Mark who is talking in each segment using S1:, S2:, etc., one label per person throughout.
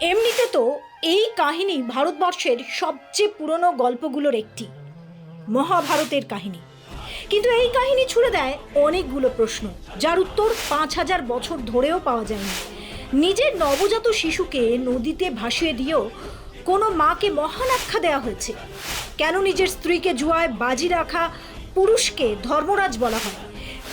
S1: এমনিতে তো এই কাহিনী ভারতবর্ষের সবচেয়ে পুরনো গল্পগুলোর একটি, মহাভারতের কাহিনী। কিন্তু এই কাহিনী ছুড়ে দেয় অনেকগুলো প্রশ্ন, যার উত্তর পাঁচ হাজার বছর ধরেও পাওয়া যায়নি। নিজের নবজাত শিশুকে নদীতে ভাসিয়ে দিয়েও কোনো মাকে মহান আখ্যা দেওয়া হয়েছে। কেন নিজের স্ত্রীকে জুয়ায় বাজি রাখা পুরুষকে ধর্মরাজ বলা হয়?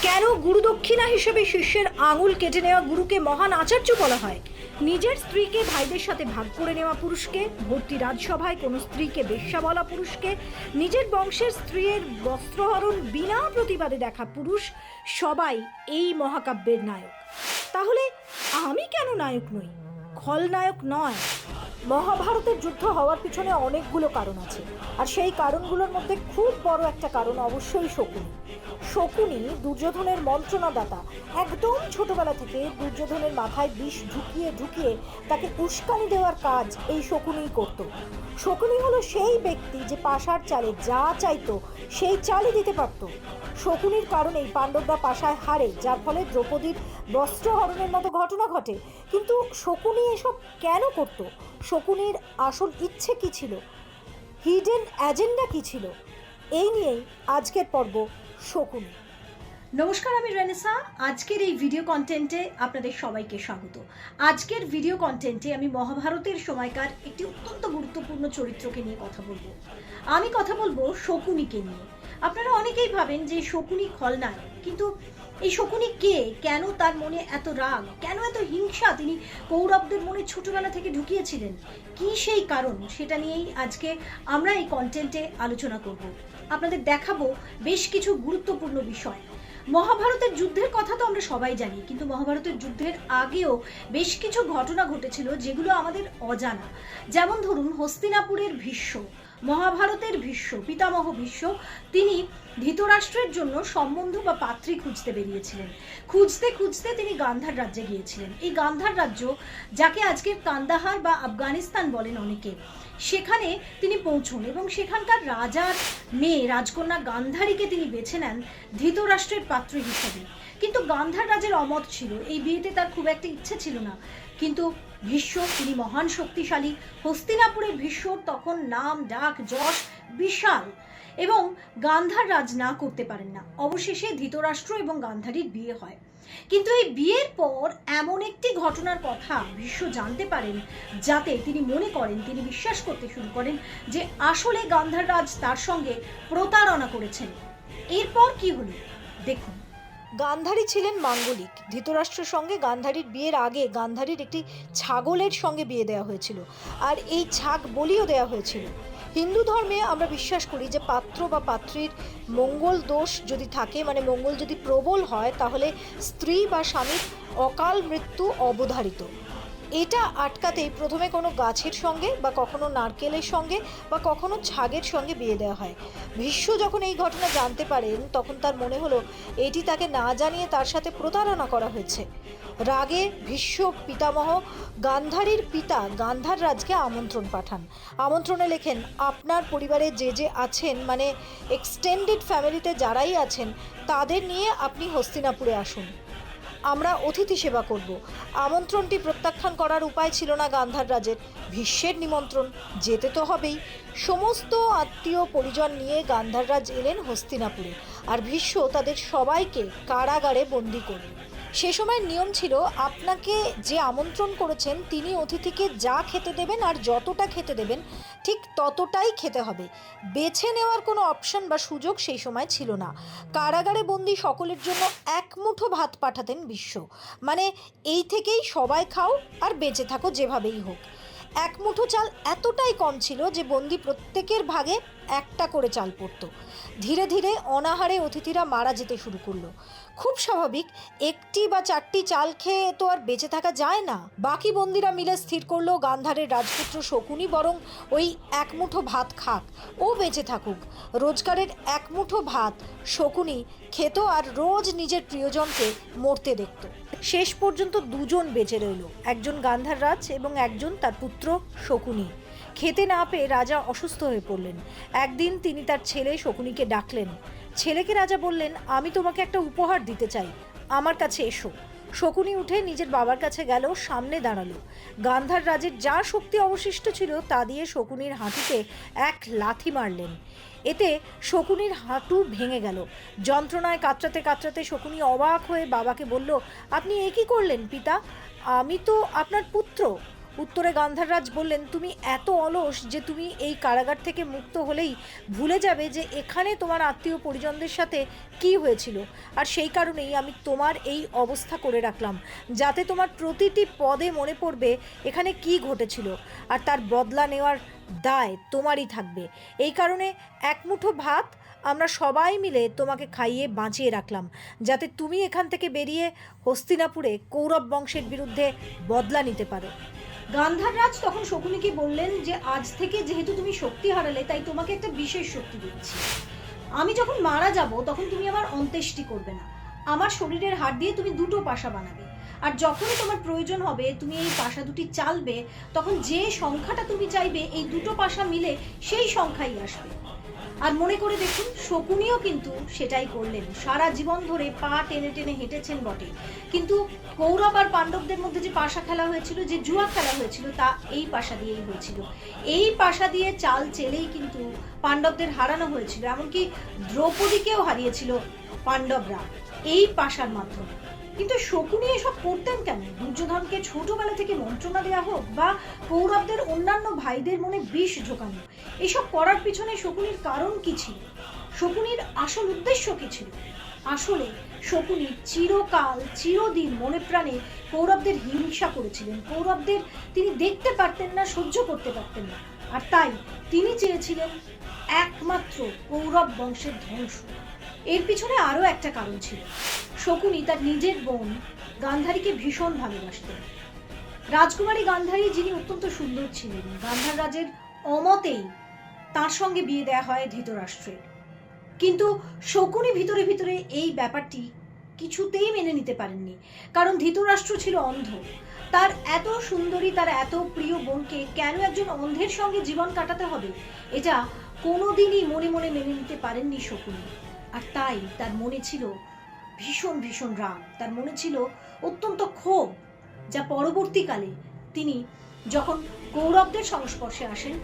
S1: কেন গুরুদক্ষিণা হিসেবে শিষ্যের আঙুল কেটে নেওয়া গুরুকে মহান আচার্য বলা হয়? নিজের স্ত্রীকে ভাইদের সাথে ভাগ করে নেওয়া পুরুষকে, ভর্তি রাজসভায় কোনো স্ত্রীকে বেশ্যা বলা পুরুষকে, নিজের বংশের স্ত্রীর বস্ত্রহরণ বিনা প্রতিবাদে দেখা পুরুষ, সবাই এই মহাকাব্যের নায়ক। তাহলে আমি কেন নায়ক নই? খলনায়ক নয়। মহাভারতের যুদ্ধ হওয়ার পিছনে অনেকগুলো কারণ আছে। আর সেই কারণগুলোর মধ্যে খুব বড় একটা কারণ অবশ্যই শকুনি। শকুনি দুর্যোধনের মন্ত্রণাদাতা। একদম ছোটবেলা থেকে দুর্যোধনের মাথায় বিষ ঢুকিয়ে ঢুকিয়ে তাকে উস্কানি দেওয়ার কাজ এই শকুনিই করত। শকুনি হলো সেই ব্যক্তি যে পাশার চালে যা চাইতো, সেই চালই দিতে পারত। শকুনির কারণেই পাণ্ডবরা পাশায় হারে, যার ফলে দ্রৌপদীর বস্ত্রহরণের মতো ঘটনা ঘটে। কিন্তু শকুনি এসব কেন করত? শকুনির আসল ইচ্ছে কি ছিল? হিডেন অ্যাজেন্ডা কি ছিল? এই নিয়েই আজকের পর্ব শকুনি নমস্কার, আমি রেনেসা। আজকের এই ভিডিও কন্টেন্টে আপনাদের সবাইকে স্বাগত। আজকের ভিডিও কন্টেন্টে আমি মহাভারতের সময়কার একটি অত্যন্ত গুরুত্বপূর্ণ চরিত্রকে নিয়ে কথা বলব। আমি কথা বলব শকুনিকে নিয়ে। আপনারা অনেকেই ভাবেন যে শকুনি খলনায়ক, কিন্তু এই শকুনি কে? কেন তার মনে এত রাগ? কেন এত হিংসা? তিনি কৌরবদের মনে ছোটবেলা থেকে ঢুকিয়েছিলেন। কি সেই কারণ? সেটা নিয়েই আজকে আমরা এই কন্টেন্টে আলোচনা করব। আপনাদের দেখাবো বেশ কিছু গুরুত্বপূর্ণ বিষয়। মহাভারতের যুদ্ধের কথা তো আমরা সবাই জানি, কিন্তু মহাভারতের যুদ্ধের আগেও বেশ কিছু ঘটনা ঘটেছিল যেগুলো আমাদের অজানা। যেমন ধরুন, হস্তিনাপুরের ভীষ্ম। মহাভারতের ভীষ্ম, পিতামহ ভীষ্ম, তিনি ধৃতরাষ্ট্রের জন্য সম্বন্ধ বা পাত্রী খুঁজতে বেরিয়েছিলেন। খুঁজতে খুঁজতে তিনি গান্ধার রাজ্যে গিয়েছিলেন। এই গান্ধার রাজ্য, যাকে আজকের কান্দাহার বা আফগানিস্তান বলেন অনেকে, সেখানে তিনি পৌঁছন এবং সেখানকার রাজার মেয়ে রাজকন্যা গান্ধারীকে তিনি বেছে নেন ধৃতরাষ্ট্রের পাত্রী হিসেবে। কিন্তু গান্ধার রাজের অমত ছিল। এই বিয়েতে তার খুব একটা ইচ্ছে ছিল না। কিন্তু ভীষ্ম, তিনি মহান শক্তিশালী। হস্তিনাপুরের ভীষ্ম তখন নাম, ডাক, যশ বিশাল এবং গান্ধার রাজ না করতে পারেন না। অবশেষে ধৃতরাষ্ট্র এবং গান্ধারীর বিয়ে হয়। কিন্তু এই বিয়ের পর এমন একটি ঘটনার কথা ভীষ্ম জানতে পারেন, যাতে তিনি মনে করেন, তিনি বিশ্বাস করতে শুরু করেন যে আসলে গান্ধার রাজ তার সঙ্গে প্রতারণা করেছেন। এরপর কি হলো? দেখুন। গান্ধারী ছিলেন মাঙ্গলিক। ধৃতরাষ্ট্রের সঙ্গে গান্ধারীর বিয়ের আগে গান্ধারীর একটি ছাগলের সঙ্গে বিয়ে দেওয়া হয়েছিল আর এই ছাগ বলিও দেওয়া হয়েছিল। হিন্দু ধর্মে আমরা বিশ্বাস করি যে পাত্র বা পাত্রীর মঙ্গল দোষ যদি থাকে মানে মঙ্গল যদি প্রবল হয়, তাহলে স্ত্রী বা স্বামীর অকাল মৃত্যু অবধারিত। এটা আটকাতেই প্রথমে কোনো গাছের সঙ্গে বা কখনো নারকেলের সঙ্গে বা কখনো ছাগের সঙ্গে বিয়ে দেওয়া হয়। ভীষ্ম যখন এই ঘটনা জানতে পারেন, তখন তার মনে হলো এটি তাকে না জানিয়ে তার সাথে প্রতারণা করা হয়েছে। রাগে ভীষ্ম পিতামহ গান্ধারীর পিতা গান্ধার রাজকে আমন্ত্রণ পাঠান। আমন্ত্রণে লেখেন, আপনার পরিবারে যে যে আছেন মানে এক্সটেন্ডেড ফ্যামিলিতে যারাই আছেন, তাদের নিয়ে আপনি হস্তিনাপুরে আসুন। আমরা অতিথি সেবা করব। আমন্ত্রণটি প্রত্যাখ্যান করার উপায় ছিল না গান্ধার রাজের। ভীষ্মের নিমন্ত্রণ যেতে তো হবেই। সমস্ত আত্মীয় পরিজন নিয়ে গান্ধার রাজ এলেন হস্তিনাপুরে। আর ভীষ্ম তাদের সবাইকে কারাগারে বন্দি করলেন। সে সময় নিয়ম ছিল, আপনাকে যে আমন্ত্রণ করেছেন, তিনি অতিথিকে যা খেতে দেবেন আর যতটা খেতে দেবেন ঠিক ততটাই খেতে হবে। বেছে নেওয়ার কোনো অপশন বা সুযোগ সেই সময় ছিল না। কারাগারে বন্দি সকলের জন্য এক মুঠো ভাত পাঠাতেন বিশ্ব। মানে এই থেকেই সবাই খাও আর বেঁচে থাকো যেভাবেই হোক। এক মুঠো চাল এতটাই কম ছিল যে বন্দি প্রত্যেকের ভাগে একটা করে চাল পড়তো। ধীরে ধীরে অনাহারে অতিথিরা মারা যেতে শুরু করল। খুব স্বাভাবিক, একটি বা চারটি চাল খেয়ে তো আর বেঁচে থাকা যায় না। বাকি বন্দিরা মিলে স্থির করল গান্ধারের রাজপুত্র শকুনি, বরং ওই এক মুঠো ভাত খাক, ও বেঁচে থাকুক। রোজগারের এক মুঠো ভাত শকুনি খেত আর রোজ নিজের প্রিয়জনকে মরতে দেখত। শেষ পর্যন্ত দুজন বেঁচে রইল, একজন গান্ধার রাজ এবং একজন তার পুত্র শকুনি। খেতে না পেয়ে রাজা অসুস্থ হয়ে পড়লেন। একদিন তিনি তার ছেলে শকুনিকে ডাকলেন ছেলেকে রাজা বললেন, আমি তোমাকে একটা উপহার দিতে চাই। আমার কাছে এসো। শকুনি উঠে নিজের বাবার কাছে গেল, সামনে দাঁড়াল। গান্ধার রাজের যা শক্তি অবশিষ্ট ছিল, তা দিয়ে শকুনির হাঁটুতে এক লাথি মারলেন। এতে শকুনির হাঁটু ভেঙে গেল। যন্ত্রণায় কাতরাতে কাতরাতে শকুনি অবাক হয়ে বাবাকে বলল, আপনি এ কী করলেন, পিতা? আমি তো আপনার পুত্র। উত্তরে গান্ধাররাজ বললেন, তুমি এত অলস যে তুমি এই কারাগার থেকে মুক্ত হলেই ভুলে যাবে যে এখানে তোমার আত্মীয় পরিজনদের সাথে কি হয়েছিল। আর সেই কারণেই আমি তোমার এই অবস্থা করে রাখলাম, যাতে তোমার প্রতিটি পদে মনে পড়বে এখানে কি ঘটেছিল। আর তার বদলা নেওয়ার দায় তোমারই থাকবে। এই কারণে এক মুঠো ভাত আমরা সবাই মিলে তোমাকে খাইয়ে বাঁচিয়ে রাখলাম, যাতে তুমি এখান থেকে বেরিয়ে হস্তিনাপুরে কৌরব বংশের বিরুদ্ধে বদলা নিতে পারো। গান্ধাররাজ তখন শকুনিকে বললেন যে, আজ থেকে যেহেতু তুমি শক্তি হারালে, তাই তোমাকে একটা বিশেষ শক্তি দিচ্ছি। আমি যখন মারা যাব, তখন তুমি আমার অন্ত্যেষ্টি করবে না। আমার শরীরের হাড় দিয়ে তুমি দুটো পাশা বানাবে। আর যখনই তোমার প্রয়োজন হবে, তুমি এই পাশা দুটি চালবে, তখন যে সংখ্যাটা তুমি চাইবে, এই দুটো পাশা মিলে সেই সংখ্যাই আসবে। আর মনে করে দেখুন, শকুনিও কিন্তু সেটাই করলেন। সারা জীবন ধরে পা টেনে টেনে হেঁটেছেন বটে। কিন্তু কৌরব আর পাণ্ডবদের মধ্যে যে পাশা খেলা হয়েছিল, যে জুয়া খেলা হয়েছিল, তা এই পাশা দিয়েই হয়েছিল। এই পাশা দিয়ে চাল চেলেই কিন্তু পাণ্ডবদের হারানো হয়েছিল। এমনকি দ্রৌপদীকেও হারিয়েছিল পাণ্ডবরা। এই পাশার মাধ্যমে। কিন্তু শকুনি এসব করতেন কেন? দুর্যোধনকে ছোটবেলা থেকে মন্ত্রণা দেওয়া হোক বা কৌরবদের অন্যান্য ভাইদের মনে বিষ ঢোকানো এসব করার পিছনে শকুনির কারণ কি ছিল? শকুনির আসল উদ্দেশ্য কি ছিল? আসলে শকুনি চিরকাল, চিরদিন মনে প্রাণে কৌরবদের হিংসা করেছিলেন। কৌরবদের তিনি দেখতে পারতেন না, সহ্য করতে পারতেন না। আর তাই তিনি চেয়েছিলেন একমাত্র কৌরব বংশের ধ্বংস। এর পিছনে আরও একটা কারণ ছিল। শকুনি তার নিজের বোন গান্ধারীকে ভীষণ ভালোবাসতেন রাজকুমারী গান্ধারী যিনি অত্যন্ত সুন্দর ছিলেন, গান্ধার রাজের অমতেই তার সঙ্গে বিয়ে দেয়া হয় ধৃতরাষ্ট্রের কিন্তু শকুনি ভিতরে ভিতরে এই ব্যাপারটি কিছুতেই মেনে নিতে পারেননি, কারণ ধৃতরাষ্ট্র ছিল অন্ধ। তার এত সুন্দরী, তার এত প্রিয় বোনকে কেন একজন অন্ধের সঙ্গে জীবন কাটাতে হবে, এটা কোনোদিনই মনে মনে মেনে নিতে পারেননি শকুনি। আর তাই তার মনে ছিল ভীষণ ভীষণ রাগ। তার মনে ছিল অত্যন্ত ক্ষোভ, যা পরবর্তীকালে তিনি যখন কৌরবদের সংস্পর্শে আসেন,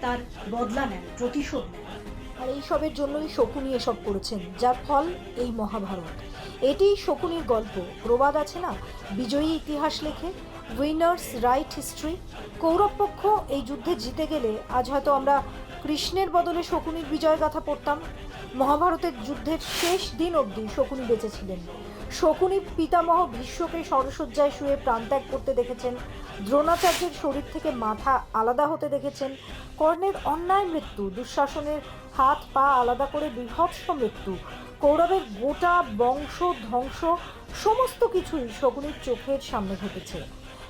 S1: তার বদলা নেন, প্রতিশোধ নেন। আর এইসবের জন্যই শকুনি এসব করেছেন, যার ফল এই মহাভারত। এটি শকুনির গল্প। প্রবাদ আছে না? বিজয়ী ইতিহাস লেখে, উইনার্স রাইট হিস্ট্রি। কৌরব পক্ষ এই যুদ্ধে জিতে গেলে আজ হয়তো আমরা কৃষ্ণের বদলে শকুনির বিজয় গাথা পড়তাম। মহাভারতের যুদ্ধের শেষ দিন অবধি শকুনি বেঁচেছিলেন। শকুনি পিতামহ ভীষ্মকে সরসজ্জায় শুয়ে প্রাণত্যাগ করতে দেখেছেন, দ্রোণাচার্যের শরীর থেকে মাথা আলাদা হতে দেখেছেন, কর্ণের অন্যায় মৃত্যু, দুঃশাসনের হাত পা আলাদা করে বিভৎস মৃত্যু, কৌরবের গোটা বংশ, ধ্বংস, সমস্ত কিছুই শকুনির চোখের সামনে ঘটেছে।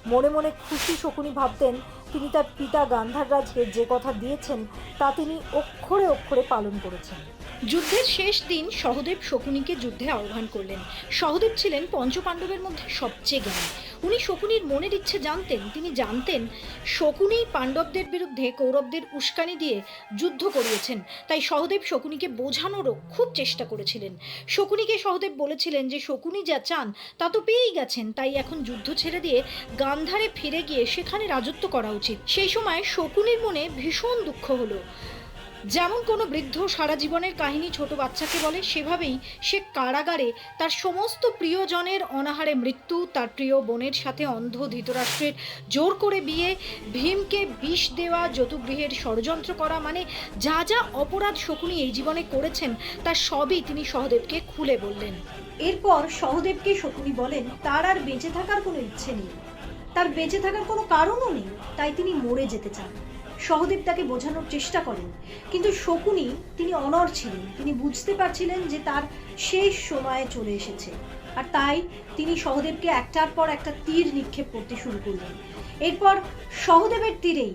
S1: মনে মনে খুশি শকুনি ভাবতেন, তিনি তার পিতা গান্ধাররাজকে যে কথা দিয়েছেন, তা তিনি অক্ষরে অক্ষরে পালন করেছেন। যুদ্ধের শেষ দিন সহদেব শকুনিকে যুদ্ধে আহ্বান করলেন। সহদেব ছিলেন পঞ্চপাণ্ডবের মধ্যে সবচেয়ে জ্ঞানী। উনি শকুনির মনের ইচ্ছে জানতেন, তিনি জানতেন শকুনি পাণ্ডবদের বিরুদ্ধে কৌরবদের উস্কানি দিয়ে যুদ্ধ করিয়েছেন, তাই সহদেব শকুনিকে বোঝানোরও খুব চেষ্টা করেছিলেন। শকুনিকে সহদেব বলেছিলেন যে, শকুনি যা চান, তা তো পেয়েই গেছেন, তাই এখন যুদ্ধ ছেড়ে দিয়ে গান্ধারে ফিরে গিয়ে সেখানে রাজত্ব করা উচিত। সেই সময় শকুনির মনে ভীষণ দুঃখ হলো। যেমন কোনো বৃদ্ধ সারা জীবনের কাহিনী ছোট বাচ্চাকে বলে, সেভাবেই সে কারাগারে তার সমস্ত প্রিয়জনের অনাহারে মৃত্যু, তার প্রিয় বোনের সাথে অন্ধ ধৃতরাষ্ট্রের জোর করে বিয়ে, ভীমকে বিষ দেওয়া যতুগৃহের ষড়যন্ত্র করা মানে যা যা অপরাধ শকুনি এই জীবনে করেছেন তার সবই তিনি সহদেবকে খুলে বললেন। এরপর সহদেবকে শকুনি বলেন, তার আর বেঁচে থাকার কোনো ইচ্ছে নেই। তার বেঁচে থাকার কোনো কারণও নেই। তাই তিনি মরে যেতে চান। সহদেব তাকে বোঝানোর চেষ্টা করেন। কিন্তু শকুনি, তিনি অনর ছিলেন। তিনি বুঝতে পারছিলেন যে তার শেষ সময়ে চলে এসেছে। আর তাই তিনি সহদেবকে একটার পর একটা তীর নিক্ষেপ করতে শুরু করলেন। এরপর সহদেবের তীরেই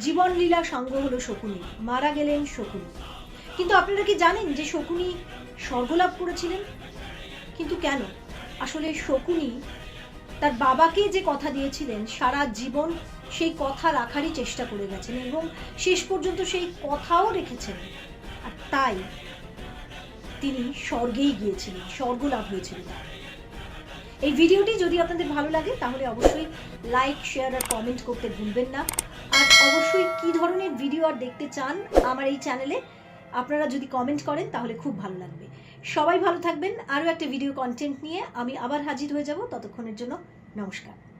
S1: জীবনলীলা সাঙ্গ হলো শকুনি। মারা গেলেন শকুনি। কিন্তু আপনারা কি জানেন যে শকুনি স্বর্গলাভ করেছিলেন? কিন্তু কেন? আসলে শকুনি তার বাবাকে যে কথা দিয়েছিলেন, সারা জীবন সেই কথা রাখারই চেষ্টা করে গেছেন এবং শেষ পর্যন্ত সেই কথাও রেখেছেন। আর তাই তিনি স্বর্গেই গিয়েছিলেন, স্বর্গ লাভ হয়েছিল তার। এই ভিডিওটি যদি আপনাদের ভালো লাগে, তাহলে অবশ্যই লাইক, শেয়ার আর কমেন্ট করতে ভুলবেন না। আর অবশ্যই কী ধরনের ভিডিও আর দেখতে চান আমার এই চ্যানেলে, আপনারা যদি কমেন্ট করেন, তাহলে খুব ভালো লাগবে। সবাই ভালো থাকবেন। আরও একটা ভিডিও কন্টেন্ট নিয়ে আমি আবার হাজির হয়ে যাব। ততক্ষণের জন্য নমস্কার।